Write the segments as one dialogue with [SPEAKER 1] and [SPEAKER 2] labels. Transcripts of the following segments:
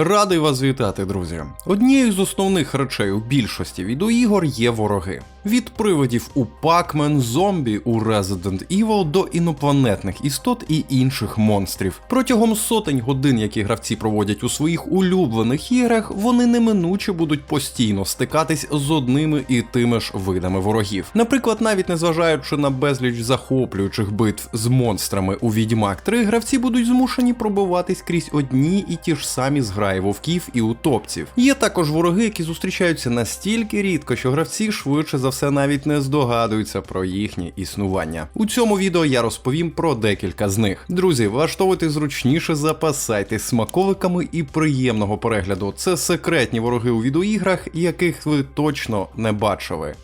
[SPEAKER 1] Радий вас вітати, друзі. Однією з основних речей у більшості відеоігор є вороги. Від привидів у Pac-Man, зомбі у Resident Evil до інопланетних істот і інших монстрів. Протягом сотень годин, які гравці проводять у своїх улюблених іграх, вони неминуче будуть постійно стикатись з одними і тими ж видами ворогів. Наприклад, навіть незважаючи на безліч захоплюючих битв з монстрами у Відьмак 3, гравці будуть змушені пробиватись крізь одні і ті ж самі зграї вовків і утопців. Є також вороги, які зустрічаються настільки рідко, що гравці швидше за все навіть не здогадуються про їхнє існування. У цьому відео я розповім про декілька з них. Друзі, влаштовуйте зручніше, запасайтесь смаковиками і приємного перегляду. Це секретні вороги у відеоіграх, яких ви точно не бачили.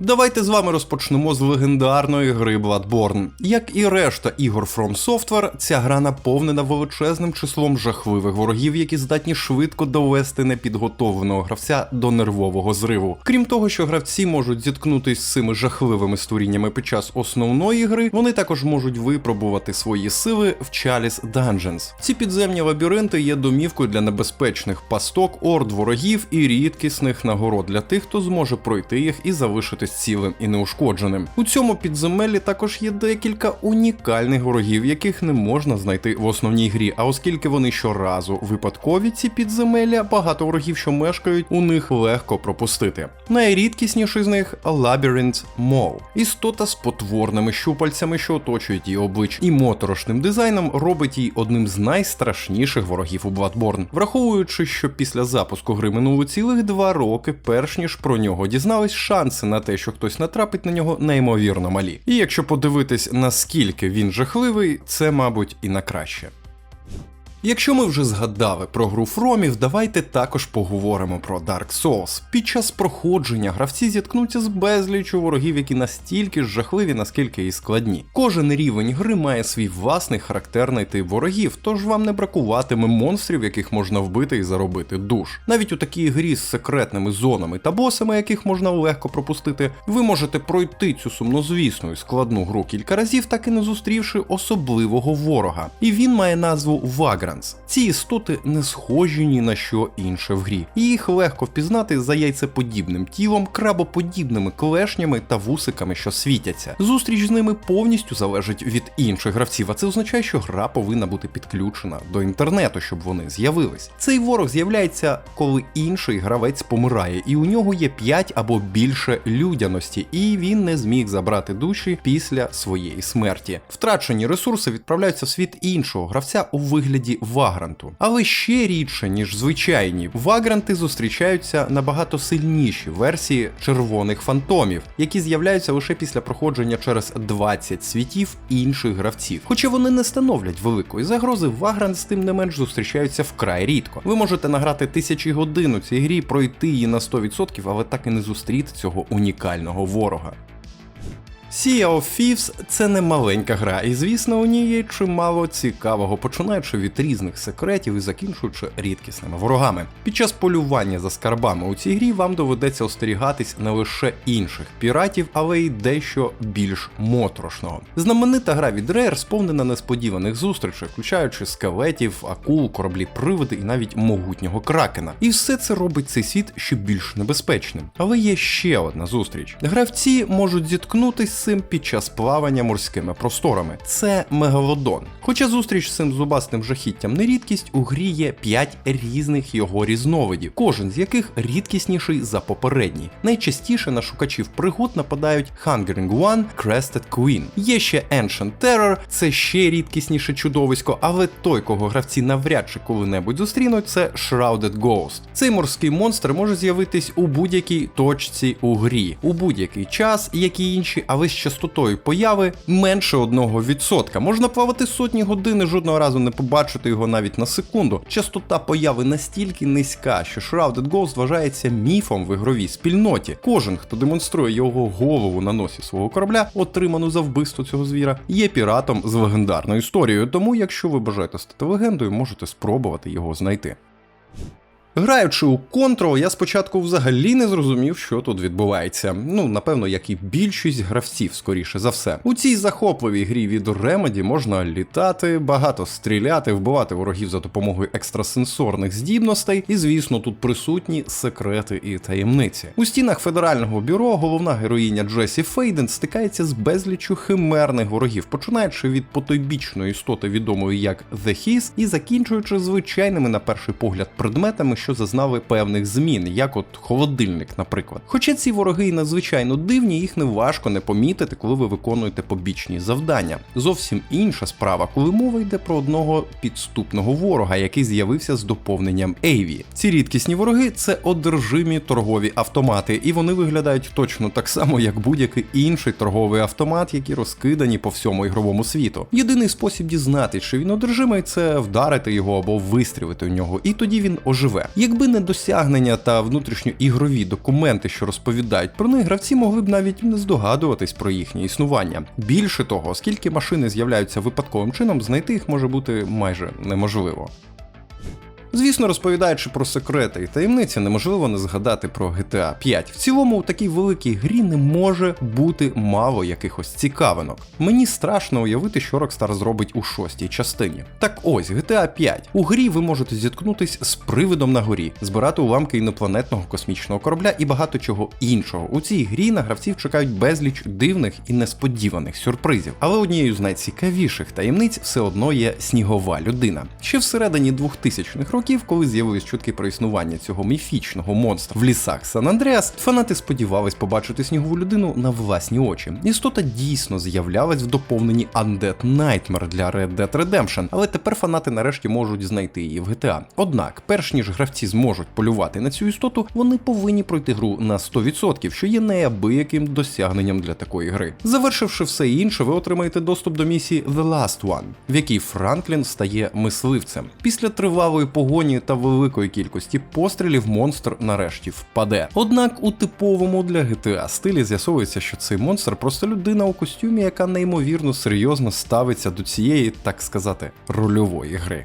[SPEAKER 1] Давайте з вами розпочнемо з легендарної гри Bloodborne. Як і решта ігор From Software, ця гра наповнена величезним числом жахливих ворогів, які здатні швидко довести непідготовленого гравця до нервового зриву. Крім того, що гравці можуть зіткнутися з цими жахливими створіннями під час основної гри, вони також можуть випробувати свої сили в Chalice Dungeons. Ці підземні лабіринти є домівкою для небезпечних пасток, орд ворогів і рідкісних нагород для тих, хто зможе пройти їх і залишитись цілим і неушкодженим. У цьому підземеллі також є декілька унікальних ворогів, яких не можна знайти в основній грі. А оскільки вони щоразу випадкові, ці підземелля, багато ворогів, що мешкають, у них легко пропустити. Найрідкісніший з них Labyrinth Maw. Істота з потворними щупальцями, що оточують її облич, і моторошним дизайном робить її одним з найстрашніших ворогів у Bloodborne. Враховуючи, що після запуску гри минуло цілих два роки, перш ніж про нього дізнались, шанси на те, що хтось натрапить на нього, неймовірно малі. І якщо подивитись, наскільки він жахливий, це, мабуть, і на краще. Якщо ми вже згадали про гру Фромів, давайте також поговоримо про Dark Souls. Під час проходження гравці зіткнуться з безліччю ворогів, які настільки ж жахливі, наскільки і складні. Кожен рівень гри має свій власний характерний тип ворогів, тож вам не бракуватиме монстрів, яких можна вбити і заробити душ. Навіть у такій грі з секретними зонами та босами, яких можна легко пропустити, ви можете пройти цю сумнозвісну і складну гру кілька разів, так і не зустрівши особливого ворога. І він має назву Вагра. Ці істоти не схожі ні на що інше в грі, їх легко впізнати за яйцеподібним тілом, крабоподібними клешнями та вусиками, що світяться. Зустріч з ними повністю залежить від інших гравців, а це означає, що гра повинна бути підключена до інтернету, щоб вони з'явились. Цей ворог з'являється, коли інший гравець помирає, і у нього є 5 або більше людяності, і він не зміг забрати душі після своєї смерті. Втрачені ресурси відправляються в світ іншого гравця у вигляді вагранту. Але ще рідше, ніж звичайні, вагранти зустрічаються набагато сильніші версії червоних фантомів, які з'являються лише після проходження через 20 світів інших гравців. Хоча вони не становлять великої загрози, вагрант з тим не менш зустрічаються вкрай рідко. Ви можете награти тисячі годин у цій грі, пройти її на 100%, але так і не зустріти цього унікального ворога. Sea of Thieves – це не маленька гра, і звісно, у ній є чимало цікавого, починаючи від різних секретів і закінчуючи рідкісними ворогами. Під час полювання за скарбами у цій грі вам доведеться остерігатись не лише інших піратів, але й дещо більш моторошного. Знаменита гра від Rare сповнена несподіваних зустрічей, включаючи скелетів, акул, кораблі-привиди і навіть могутнього кракена. І все це робить цей світ ще більш небезпечним. Але є ще одна зустріч: гравці можуть зіткнутись цим під час плавання морськими просторами. Це мегалодон. Хоча зустріч з цим зубастим жахіттям не рідкість, у грі є 5 різних його різновидів, кожен з яких рідкісніший за попередній. Найчастіше на шукачів пригод нападають Hungering One, Crested Queen. Є ще Ancient Terror, це ще рідкісніше чудовисько, але той, кого гравці навряд чи коли-небудь зустрінуть, це Shrouded Ghost. Цей морський монстр може з'явитись у будь-якій точці у грі, у будь-який час, як і інші, але з частотою появи менше 1%. Можна плавати сотні годин і жодного разу не побачити його навіть на секунду. Частота появи настільки низька, що Shrouded Ghost вважається міфом в ігровій спільноті. Кожен, хто демонструє його голову на носі свого корабля, отриману за вбивство цього звіра, є піратом з легендарною історією. Тому, якщо ви бажаєте стати легендою, можете спробувати його знайти. Граючи у Control, я спочатку взагалі не зрозумів, що тут відбувається. Ну, напевно, як і більшість гравців, скоріше за все. У цій захопливій грі від Remedy можна літати, багато стріляти, вбивати ворогів за допомогою екстрасенсорних здібностей, і, звісно, тут присутні секрети і таємниці. У стінах федерального бюро головна героїня Джесі Фейден стикається з безліччю химерних ворогів, починаючи від потойбічної істоти, відомої як The Hiss, і закінчуючи звичайними на перший погляд предметами, що зазнали певних змін, як от холодильник, наприклад. Хоча ці вороги і надзвичайно дивні, їх не важко не помітити, коли ви виконуєте побічні завдання. Зовсім інша справа, коли мова йде про одного підступного ворога, який з'явився з доповненням Ейві. Ці рідкісні вороги це одержимі торгові автомати, і вони виглядають точно так само, як будь-який інший торговий автомат, які розкидані по всьому ігровому світу. Єдиний спосіб дізнатися, що він одержимий, це вдарити його або вистрілити у нього, і тоді він оживе. Якби не досягнення та внутрішньоігрові документи, що розповідають про них, гравці могли б навіть не здогадуватись про їхнє існування. Більше того, оскільки машини з'являються випадковим чином, знайти їх може бути майже неможливо. Звісно, розповідаючи про секрети і таємниці, неможливо не згадати про GTA 5. В цілому, у такій великій грі не може бути мало якихось цікавинок. Мені страшно уявити, що Rockstar зробить у шостій частині. Так ось, GTA 5. У грі ви можете зіткнутись з привидом на горі, збирати уламки інопланетного космічного корабля і багато чого іншого. У цій грі на гравців чекають безліч дивних і несподіваних сюрпризів. Але однією з найцікавіших таємниць все одно є снігова людина. Ще всередині 2000-х років, коли з'явились чутки про існування цього міфічного монстра в лісах Сан Андреас, фанати сподівались побачити снігову людину на власні очі. Істота дійсно з'являлась в доповненні Undead Nightmare для Red Dead Redemption, але тепер фанати нарешті можуть знайти її в GTA. Однак, перш ніж гравці зможуть полювати на цю істоту, вони повинні пройти гру на 100%, що є неабияким досягненням для такої гри. Завершивши все інше, ви отримаєте доступ до місії The Last One, в якій Франклін стає мисливцем. Після тривалої погоні та великої кількості пострілів монстр нарешті впаде. Однак у типовому для GTA стилі з'ясовується, що цей монстр просто людина у костюмі, яка неймовірно серйозно ставиться до цієї, так сказати, рольової гри.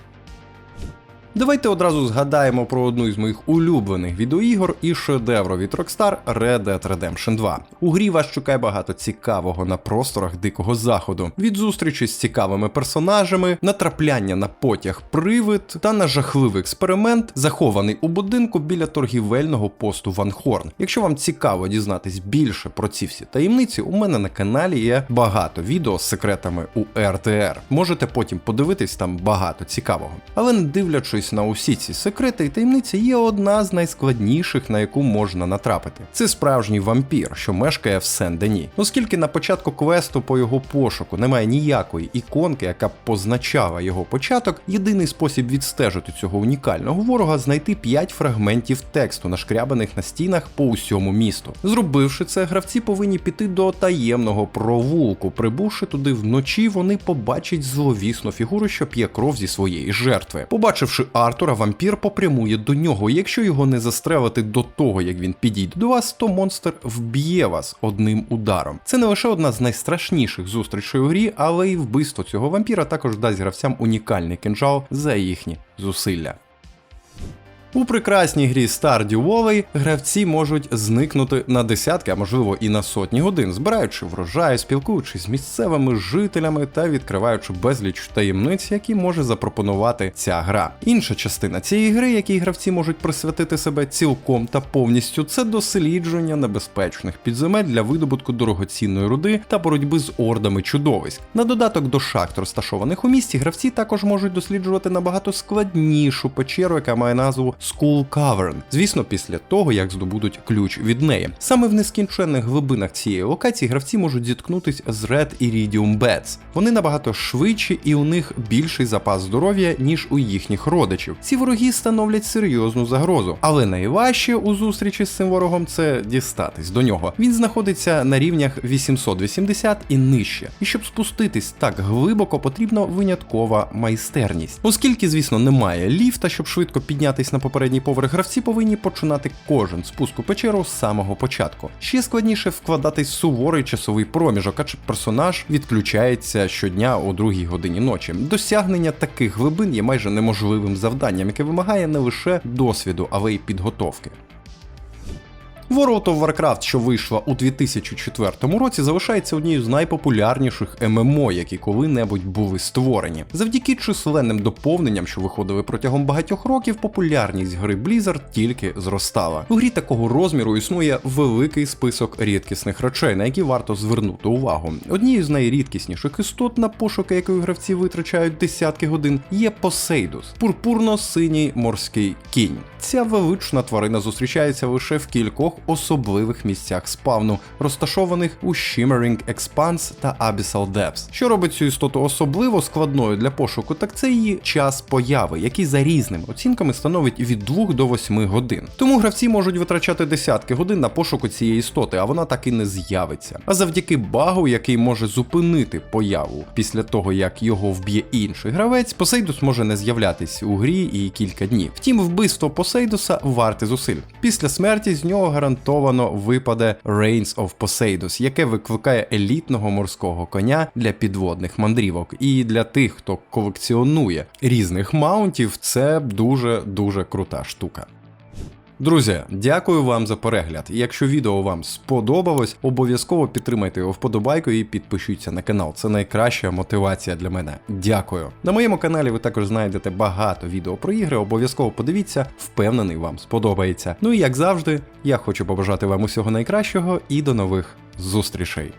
[SPEAKER 1] Давайте одразу згадаємо про одну із моїх улюблених відеоігор і шедевру від Rockstar Red Dead Redemption 2. У грі вас чекає багато цікавого на просторах дикого заходу, від зустрічі з цікавими персонажами, натрапляння на потяг привид та на жахливий експеримент, захований у будинку біля торгівельного посту Ван Хорн. Якщо вам цікаво дізнатись більше про ці всі таємниці, у мене на каналі є багато відео з секретами у RTR. Можете потім подивитись там багато цікавого. Але не дивлячись на усі ці секрети і таємниці, є одна з найскладніших, на яку можна натрапити. Це справжній вампір, що мешкає в Сен-Дені. Оскільки на початку квесту по його пошуку немає ніякої іконки, яка б позначала його початок, єдиний спосіб відстежити цього унікального ворога знайти 5 фрагментів тексту, нашкрябаних на стінах по усьому місту. Зробивши це, гравці повинні піти до таємного провулку. Прибувши туди вночі, вони побачать зловісну фігуру, що п'є кров зі своєї жертви. Побачивши Артура, вампір попрямує до нього. Якщо його не застрелити до того, як він підійде до вас, то монстр вб'є вас одним ударом. Це не лише одна з найстрашніших зустрічей у грі, але й вбивство цього вампіра також дасть гравцям унікальний кинжал за їхні зусилля. У прекрасній грі Stardew Valley гравці можуть зникнути на десятки, а можливо і на сотні годин, збираючи врожай, спілкуючись з місцевими жителями та відкриваючи безліч таємниць, які може запропонувати ця гра. Інша частина цієї гри, якій гравці можуть присвятити себе цілком та повністю, це дослідження небезпечних підземель для видобутку дорогоцінної руди та боротьби з ордами чудовиськ. На додаток до шахт, розташованих у місті, гравці також можуть досліджувати набагато складнішу печеру, яка має назву Skull Cavern, звісно, після того як здобудуть ключ від неї. Саме в нескінченних глибинах цієї локації гравці можуть зіткнутись з Red Iridium Bats. Вони набагато швидші і у них більший запас здоров'я, ніж у їхніх родичів. Ці вороги становлять серйозну загрозу, але найважче у зустрічі з цим ворогом це дістатись до нього. Він знаходиться на рівнях 880 і нижче. І щоб спуститись так глибоко, потрібна виняткова майстерність. Оскільки, звісно, немає ліфта, щоб швидко піднятись на попередній попередній поверх гравці повинні починати кожен спуск у печеру з самого початку. Ще складніше вкладати суворий часовий проміжок, адже персонаж відключається щодня о другій годині ночі. Досягнення таких глибин є майже неможливим завданням, яке вимагає не лише досвіду, але й підготовки. World of Warcraft, що вийшла у 2004 році, залишається однією з найпопулярніших ММО, які коли-небудь були створені. Завдяки численним доповненням, що виходили протягом багатьох років, популярність гри Blizzard тільки зростала. У грі такого розміру існує великий список рідкісних речей, на які варто звернути увагу. Однією з найрідкісніших істот, на пошуки якої гравці витрачають десятки годин, є Посейдус пурпурно-синій морський кінь. Ця велична тварина зустрічається лише в кількох особливих місцях спавну, розташованих у Shimmering Expanse та Abyssal Depths. Що робить цю істоту особливо складною для пошуку, так це її час появи, який за різними оцінками становить від 2 до 8 годин. Тому гравці можуть витрачати десятки годин на пошуку цієї істоти, а вона так і не з'явиться. А завдяки багу, який може зупинити появу після того, як його вб'є інший гравець, Посейдус може не з'являтись у грі і кілька днів. Втім, вбивство Посейдуса варте зусиль. Після смерті з нього гарантовано випаде Reigns of Poseidus, яке викликає елітного морського коня для підводних мандрівок. І для тих, хто колекціонує різних маунтів, це дуже дуже крута штука. Друзі, дякую вам за перегляд. Якщо відео вам сподобалось, обов'язково підтримайте його вподобайкою і підпишіться на канал. Це найкраща мотивація для мене. Дякую. На моєму каналі ви також знайдете багато відео про ігри. Обов'язково подивіться, впевнений, вам сподобається. Ну і як завжди, я хочу побажати вам усього найкращого і до нових зустрічей.